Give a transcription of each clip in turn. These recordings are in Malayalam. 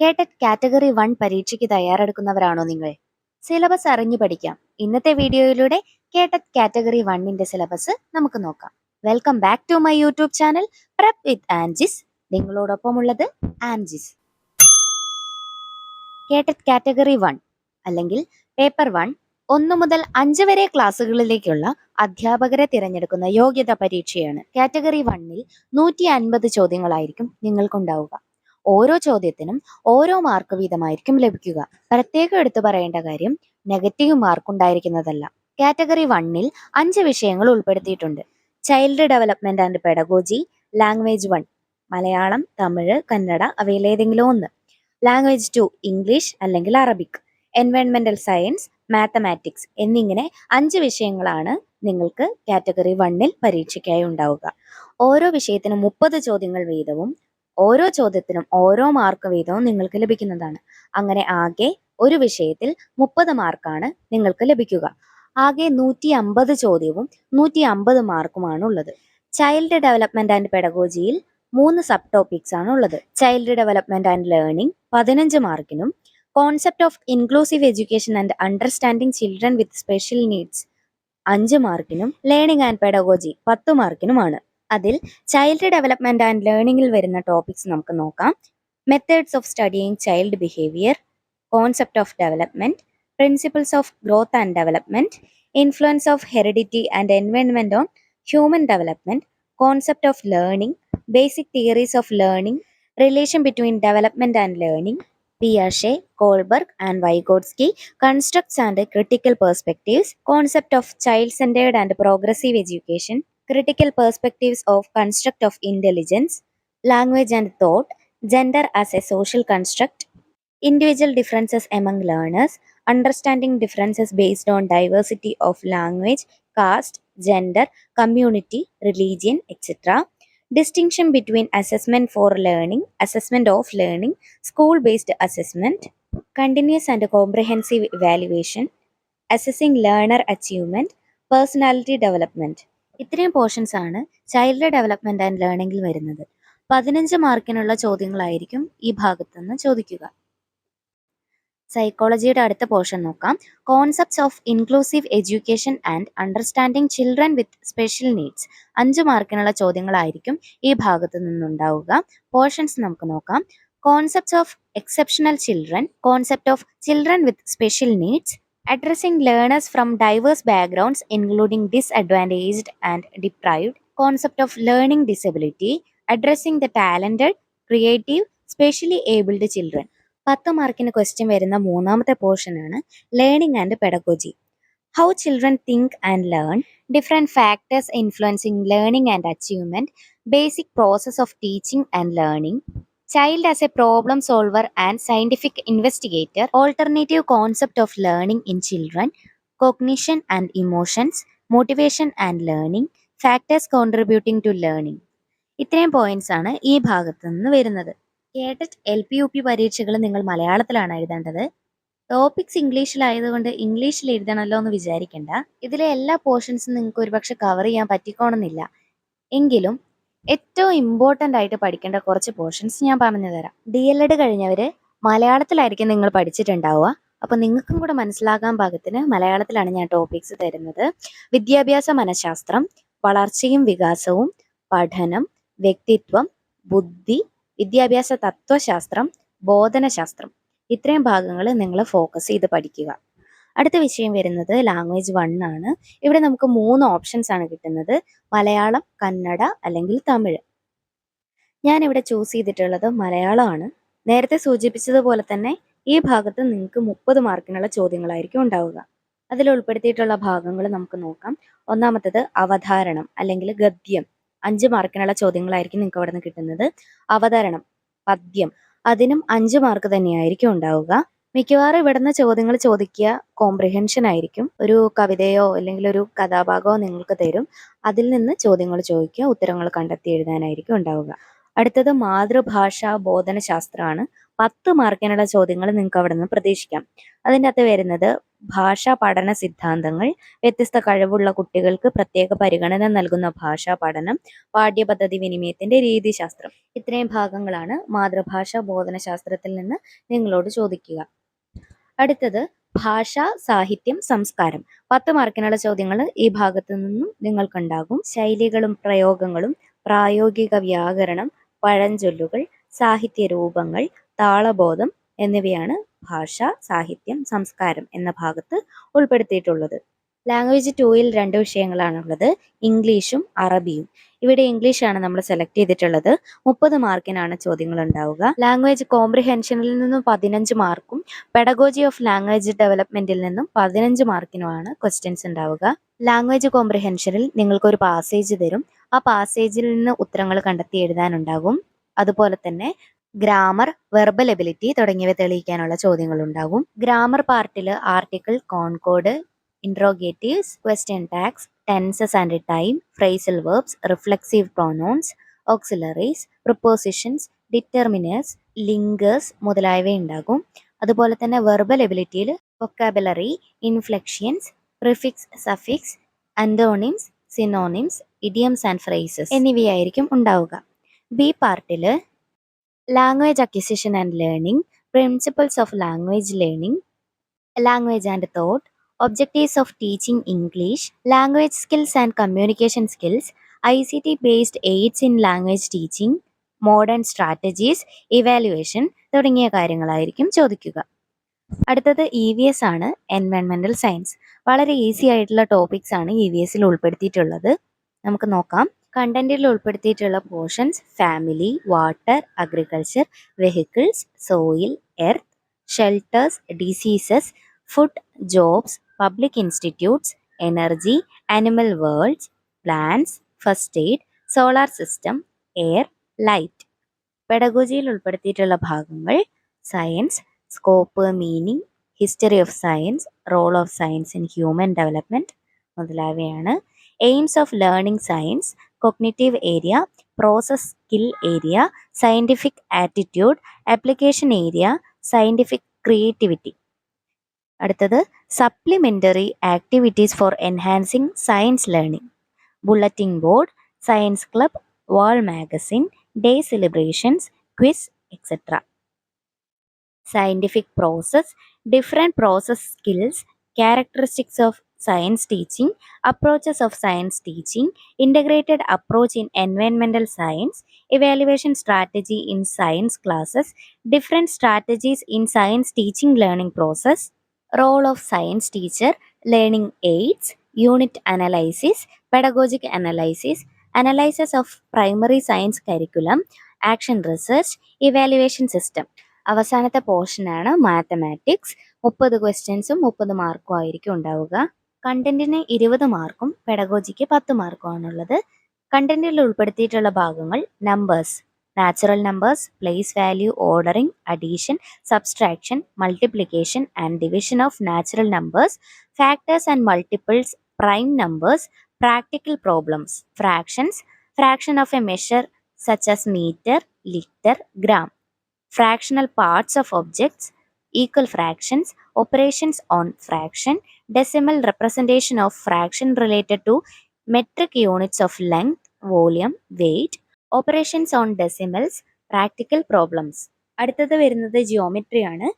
കേട്ടറ്റ് കാറ്റഗറി വൺ പരീക്ഷയ്ക്ക് തയ്യാറെടുക്കുന്നവരാണോ നിങ്ങൾ? സിലബസ് അറിഞ്ഞു പഠിക്കാം. ഇന്നത്തെ വീഡിയോയിലൂടെ കേട്ടറ്റ് കാറ്റഗറി വണ്ണിന്റെ സിലബസ് നമുക്ക് നോക്കാം. Welcome back to my YouTube channel prep with Anjis നിങ്ങളോടൊപ്പമുള്ളത് ആൻജിസ് കേട്ടറ്റ് category one അല്ലെങ്കിൽ പേപ്പർ വൺ ഒന്നു മുതൽ അഞ്ച് വരെ ക്ലാസ്സുകളിലേക്കുള്ള അധ്യാപകരെ തിരഞ്ഞെടുക്കുന്ന യോഗ്യതാ പരീക്ഷയാണ്. കാറ്റഗറി വണ്ണിൽ നൂറ്റി അൻപത് ചോദ്യങ്ങളായിരിക്കും നിങ്ങൾക്കുണ്ടാവുക. ഓരോ ചോദ്യത്തിനും ഓരോ മാർക്ക് വീതമായിരിക്കും ലഭിക്കുക. പ്രത്യേകം എടുത്തു പറയേണ്ട കാര്യം നെഗറ്റീവ് മാർക്ക് ഉണ്ടായിരിക്കുന്നതല്ല. കാറ്റഗറി വണ്ണിൽ അഞ്ച് വിഷയങ്ങൾ ഉൾപ്പെടുത്തിയിട്ടുണ്ട്. Child development and pedagogy language one Malayalam Tamil Kannada അവയിലേതെങ്കിലും ഒന്ന്. ലാംഗ്വേജ് ടു ഇംഗ്ലീഷ് അല്ലെങ്കിൽ അറബിക് എൻവയൺമെന്റൽ സയൻസ് മാത്തമാറ്റിക്സ് എന്നിങ്ങനെ അഞ്ച് വിഷയങ്ങളാണ് നിങ്ങൾക്ക് കാറ്റഗറി വണ്ണിൽ പരീക്ഷയ്ക്കായി ഉണ്ടാവുക. ഓരോ വിഷയത്തിനും മുപ്പത് ചോദ്യങ്ങൾ വീതവും ഓരോ ചോദ്യത്തിനും ഓരോ മാർക്ക് വീതവും നിങ്ങൾക്ക് ലഭിക്കുന്നതാണ്. അങ്ങനെ ആകെ ഒരു വിഷയത്തിൽ മുപ്പത് മാർക്കാണ് നിങ്ങൾക്ക് ലഭിക്കുക. ആകെ നൂറ്റി അമ്പത് ചോദ്യവും നൂറ്റി അമ്പത് മാർക്കുമാണ് ഉള്ളത്. ചൈൽഡ് ഡെവലപ്മെന്റ് ആൻഡ് പെഡഗോജിയിൽ മൂന്ന് സബ് ടോപ്പിക്സ് ആണ് ഉള്ളത്. ചൈൽഡ് ഡെവലപ്മെന്റ് ആൻഡ് ലേണിംഗ് പതിനഞ്ച് മാർക്കിനും concept of inclusive education and understanding children with special needs അഞ്ച് മാർക്കിനും ലേണിംഗ് ആൻഡ് പെഡഗോജി പത്ത് മാർക്കിനുമാണ് അതിൽ ചൈൽഡ് ഡെവലപ്മെന്റ് ആൻഡ് ലേണിംഗിൽ വരുന്ന ടോപ്പിക്സ് നമുക്ക് നോക്കാം. Methods of studying child behaviour concept of development principles of growth and development influence of heredity and environment on human development concept of learning basic theories of learning relation between development and learning പിയാഷെ Kohlberg and Vygotsky constructs and critical perspectives concept of child centred and progressive education critical perspectives of construct of intelligence, language and thought, gender as a social construct, individual differences among learners, understanding differences based on diversity of language, caste, gender, community, religion, etc. Distinction between assessment for learning, assessment of learning, school based assessment, continuous and comprehensive evaluation, assessing learner achievement, personality development. ഇത്രയും പോർഷൻസ് ആണ് ചൈൽഡ് ഡെവലപ്മെന്റ് ആൻഡ് ലേണിംഗിൽ വരുന്നത്. പതിനഞ്ച് മാർക്കിനുള്ള ചോദ്യങ്ങളായിരിക്കും ഈ ഭാഗത്തുനിന്ന് ചോദിക്കുക. സൈക്കോളജിയുടെ അടുത്ത പോർഷൻ നോക്കാം. Concepts of inclusive education and understanding children with special needs അഞ്ച് മാർക്കിനുള്ള ചോദ്യങ്ങളായിരിക്കും ഈ ഭാഗത്ത് നിന്നുണ്ടാവുക. പോർഷൻസ് നമുക്ക് നോക്കാം. Concepts of exceptional children concept of children with special needs addressing learners from diverse backgrounds including disadvantaged and deprived concept of learning disability addressing the talented creative specially abled children പത്ത് മാർക്കിന് ക്വസ്റ്റ്യൻ വരുന്ന മൂന്നാമത്തെ പോർഷൻ ആണ് learning and pedagogy how children think and learn different factors influencing learning and achievement basic process of teaching and learning child as a problem solver and scientific investigator, alternative concept of learning in children, cognition and emotions, motivation and learning, factors contributing to learning. ഇത്രയും പോയിന്റ്സ് ആണ് ഈ ഭാഗത്ത് നിന്ന് വരുന്നത് KTET L P U P പരീക്ഷകൾ നിങ്ങൾ മലയാളത്തിലാണ് എഴുതേണ്ടത് ടോപ്പിക്സ് ഇംഗ്ലീഷിലായതുകൊണ്ട് ഇംഗ്ലീഷിൽ എഴുതണമല്ലോ എന്ന് വിചാരിക്കേണ്ട ഇതിലെ എല്ലാ പോർഷൻസും നിങ്ങൾക്ക് ഒരുപക്ഷെ കവർ ചെയ്യാൻ പറ്റിക്കോണമെന്നില്ല എങ്കിലും ഏറ്റവും ഇമ്പോർട്ടന്റ് ആയിട്ട് പഠിക്കേണ്ട കുറച്ച് പോർഷൻസ് ഞാൻ പറഞ്ഞു തരാം. ഡി എൽ എഡ് കഴിഞ്ഞവർ മലയാളത്തിലായിരിക്കും നിങ്ങൾ പഠിച്ചിട്ടുണ്ടാവുക. അപ്പോൾ നിങ്ങൾക്കും കൂടെ മനസ്സിലാകാൻ പാകത്തിന് മലയാളത്തിലാണ് ഞാൻ ടോപ്പിക്സ് തരുന്നത്. വിദ്യാഭ്യാസ മനഃശാസ്ത്രം വളർച്ചയും വികാസവും പഠനം വ്യക്തിത്വം ബുദ്ധി വിദ്യാഭ്യാസ തത്വശാസ്ത്രം ബോധനശാസ്ത്രം. ഇത്രയും ഭാഗങ്ങൾ നിങ്ങൾ ഫോക്കസ് ചെയ്ത് പഠിക്കുക. അടുത്ത വിഷയം വരുന്നത് ലാംഗ്വേജ് വൺ ആണ്. ഇവിടെ നമുക്ക് മൂന്ന് ഓപ്ഷൻസ് ആണ് കിട്ടുന്നത്. മലയാളം കന്നഡ അല്ലെങ്കിൽ തമിഴ്. ഞാൻ ഇവിടെ ചൂസ് ചെയ്തിട്ടുള്ളത് മലയാളമാണ്. നേരത്തെ സൂചിപ്പിച്ചതുപോലെ തന്നെ ഈ ഭാഗത്ത് നിങ്ങൾക്ക് മുപ്പത് മാർക്കിനുള്ള ചോദ്യങ്ങളായിരിക്കും ഉണ്ടാവുക. അതിൽ ഉൾപ്പെടുത്തിയിട്ടുള്ള ഭാഗങ്ങൾ നമുക്ക് നോക്കാം. ഒന്നാമത്തത് അവധാരണം അല്ലെങ്കിൽ ഗദ്യം. അഞ്ച് മാർക്കിനുള്ള ചോദ്യങ്ങളായിരിക്കും നിങ്ങൾക്ക് അവിടെ നിന്ന് കിട്ടുന്നത്. അവതരണം പദ്യം. അതിനും അഞ്ച് മാർക്ക് തന്നെയായിരിക്കും ഉണ്ടാവുക. മിക്കവാറും ഇവിടുന്ന് ചോദ്യങ്ങൾ ചോദിക്കുക കോംപ്രിഹെൻഷൻ ആയിരിക്കും. ഒരു കവിതയോ അല്ലെങ്കിൽ ഒരു കഥാഭാഗമോ നിങ്ങൾക്ക് തരും. അതിൽ നിന്ന് ചോദ്യങ്ങൾ ചോദിക്കുക ഉത്തരങ്ങൾ കണ്ടെത്തി എഴുതാനായിരിക്കും ഉണ്ടാവുക. അടുത്തത് മാതൃഭാഷാ ബോധനശാസ്ത്രമാണ്. പത്ത് മാർക്കിനുള്ള ചോദ്യങ്ങൾ നിങ്ങൾക്ക് അവിടെ നിന്ന് പ്രതീക്ഷിക്കാം. അതിന്റെ അകത്ത് വരുന്നത് ഭാഷാ പഠന സിദ്ധാന്തങ്ങൾ വ്യത്യസ്ത കഴിവുള്ള കുട്ടികൾക്ക് പ്രത്യേക പരിഗണന നൽകുന്ന ഭാഷാ പഠനം പാഠ്യപദ്ധതി വിനിമയത്തിന്റെ രീതിശാസ്ത്രം. ഇത്രയും ഭാഗങ്ങളാണ് മാതൃഭാഷാ ബോധനശാസ്ത്രത്തിൽ നിന്ന് നിങ്ങളോട് ചോദിക്കുക. അടുത്തത് ഭാഷ സാഹിത്യം സംസ്കാരം. പത്ത് മാർക്കിനുള്ള ചോദ്യങ്ങൾ ഈ ഭാഗത്തു നിന്നും നിങ്ങൾക്കുണ്ടാകും. ശൈലികളും പ്രയോഗങ്ങളും പ്രായോഗിക വ്യാകരണം പഴഞ്ചൊല്ലുകൾ സാഹിത്യ രൂപങ്ങൾ താളബോധം എന്നിവയാണ് ഭാഷ സാഹിത്യം സംസ്കാരം എന്ന ഭാഗത്ത് ഉൾപ്പെടുത്തിയിട്ടുള്ളത്. ലാംഗ്വേജ് ടൂയിൽ രണ്ട് വിഷയങ്ങളാണുള്ളത്. ഇംഗ്ലീഷും അറബിയും. ഇവിടെ ഇംഗ്ലീഷാണ് നമ്മൾ സെലക്ട് ചെയ്തിട്ടുള്ളത്. മുപ്പത് മാർക്കിനാണ് ചോദ്യങ്ങൾ ഉണ്ടാവുക ലാംഗ്വേജ് കോംപ്രിഹെൻഷനിൽ നിന്നും പതിനഞ്ച് മാർക്കും പെഡഗോജി ഓഫ് ലാംഗ്വേജ് ഡെവലപ്മെന്റിൽ നിന്നും പതിനഞ്ച് മാർക്കിനുമാണ് ക്വസ്റ്റ്യൻസ് ഉണ്ടാവുക. ലാംഗ്വേജ് കോംപ്രിഹെൻഷനിൽ നിങ്ങൾക്കൊരു പാസേജ് തരും. ആ പാസേജിൽ നിന്ന് ഉത്തരങ്ങൾ കണ്ടെത്തി എഴുതാനുണ്ടാകും. അതുപോലെ തന്നെ ഗ്രാമർ വെർബൽ എബിലിറ്റി തുടങ്ങിയവ തെളിയിക്കാനുള്ള ചോദ്യങ്ങൾ ഉണ്ടാകും ഗ്രാമർ പാർട്ടിൽ article concord interrogatives question tags tenses and time phrasal verbs reflexive pronouns auxiliaries prepositions determiners linkers മുതലായവ ഉണ്ടാകും. അതുപോലെ തന്നെ verbal എബിലിറ്റിയിൽ vocabulary inflections prefix suffix antonyms synonyms idioms and phrases എന്നിവയായിരിക്കും ഉണ്ടാവുക. ബി പാർട്ടിൽ language acquisition and learning principles of language learning language and thought objectives of teaching English language skills and communication skills I C T based aids in language teaching modern strategies evaluation തുടങ്ങിയ കാര്യങ്ങളായിരിക്കും ചോദിക്കുക. അടുത്തത് ഇ വി എസ് ആണ് എൻവയൺമെന്റൽ സയൻസ് വളരെ ഈസി ആയിട്ടുള്ള ടോപ്പിക്സ് ആണ് ഇ വി എസിൽ ഉൾപ്പെടുത്തിയിട്ടുള്ളത്. നമുക്ക് നോക്കാം. കണ്ടന്റിൽ ഉൾപ്പെടുത്തിയിട്ടുള്ള portions family water agriculture vehicles soil earth shelters diseases food jobs public institutes energy animal worlds plants first aid solar system air light പെഡഗോജിയിൽ ഉൾപ്പെടുത്തിയിട്ടുള്ള ഭാഗങ്ങൾ science scope meaning history of science role of science in human development മുതലായവയാണ്. Aims of learning science cognitive area process skill area scientific attitude application area scientific creativity അടുത്തത് supplementary activities for enhancing science learning bulletin board science club wall magazine day celebrations quiz etcetera scientific process, different process skills, characteristics of science teaching, approaches of science teaching, integrated approach in environmental science, evaluation strategy in science classes, different strategies in science teaching learning process, role of science teacher, learning aids, unit analysis, pedagogic analysis, analysis of primary science curriculum, action research, evaluation system. അവസാനത്തെ പോർഷനാണ് മാത്തമാറ്റിക്സ് മുപ്പത് ക്വസ്റ്റ്യൻസും മുപ്പത് മാർക്കും ആയിരിക്കും ഉണ്ടാവുക കണ്ടന്റിന് ഇരുപത് മാർക്കും പെഡഗോജിക്ക് പത്ത് മാർക്കും ആണുള്ളത് കണ്ടന്റിൽ ഉൾപ്പെടുത്തിയിട്ടുള്ള ഭാഗങ്ങൾ numbers natural numbers, place value ordering, addition, subtraction, multiplication and division of natural numbers, factors and multiples, prime numbers, practical problems, fractions, fraction of a measure such as meter, liter, gram, fractional parts of objects, equal fractions, operations on fraction, decimal representation of fraction related to metric units of length, volume, weight, operations on decimals practical problems അടുത്തത് വരുന്നത് ജിയോമെട്രി ആണ്.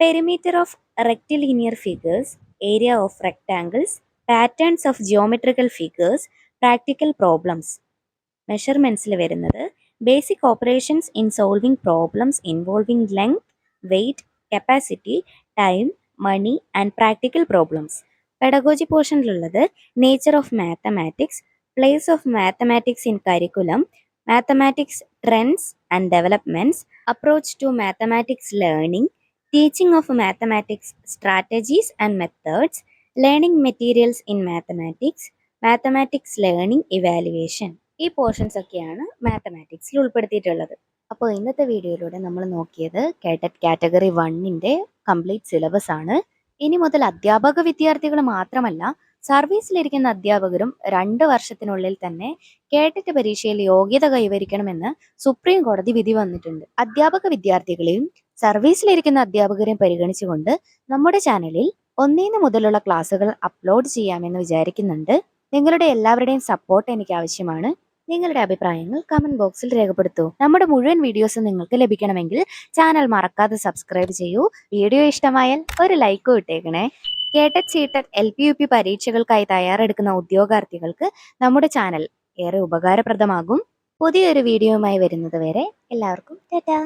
Perimeter of rectilinear figures area of rectangles patterns of geometrical figures practical problems മെഷർമെന്റ്സിൽ വരുന്നത് basic operations in solving problems involving length weight capacity time money and practical problems pedagogy പോർഷനിലുള്ളത് nature of mathematics place of mathematics in curriculum mathematics trends and developments approach to mathematics learning teaching of mathematics strategies and methods learning materials in mathematics mathematics learning evaluation ഈ പോർഷൻസ് ഒക്കെയാണ് മാത്തമാറ്റിക്സിൽ ഉൾപ്പെടുത്തിയിട്ടുള്ളത്. അപ്പോൾ ഇന്നത്തെ വീഡിയോയിലൂടെ നമ്മൾ നോക്കിയത് കേട്ടറ്റ് കാറ്റഗറി വണ്ണിന്റെ കംപ്ലീറ്റ് സിലബസ് ആണ്. ഇനി മുതൽ അധ്യാപക വിദ്യാർത്ഥികൾ മാത്രമല്ല സർവീസിലിരിക്കുന്ന അധ്യാപകരും രണ്ട് വർഷത്തിനുള്ളിൽ തന്നെ കേട്ടിട്ട് പരീക്ഷയിൽ യോഗ്യത കൈവരിക്കണമെന്ന് സുപ്രീം കോടതി വിധി വന്നിട്ടുണ്ട്. അധ്യാപക വിദ്യാർത്ഥികളെയും സർവീസിലിരിക്കുന്ന അധ്യാപകരെയും പരിഗണിച്ചുകൊണ്ട് നമ്മുടെ ചാനലിൽ ഒന്നിന് മുതലുള്ള ക്ലാസ്സുകൾ അപ്ലോഡ് ചെയ്യാമെന്ന് വിചാരിക്കുന്നുണ്ട്. നിങ്ങളുടെ എല്ലാവരുടെയും സപ്പോർട്ട് എനിക്ക് ആവശ്യമാണ്. നിങ്ങളുടെ അഭിപ്രായങ്ങൾ കമന്റ് ബോക്സിൽ രേഖപ്പെടുത്തൂ. നമ്മുടെ മുഴുവൻ വീഡിയോസും നിങ്ങൾക്ക് ലഭിക്കണമെങ്കിൽ ചാനൽ മറക്കാതെ സബ്സ്ക്രൈബ് ചെയ്യൂ. വീഡിയോ ഇഷ്ടമായാൽ ഒരു ലൈക്കും ഇട്ടേക്കണേ. KTET CTET L P U P പരീക്ഷകൾക്കായി തയ്യാറെടുക്കുന്ന ഉദ്യോഗാർത്ഥികൾക്ക് നമ്മുടെ ചാനൽ ഏറെ ഉപകാരപ്രദമാകും. പുതിയൊരു വീഡിയോയുമായി വരുന്നത് വരെ എല്ലാവർക്കും ടാറ്റാ.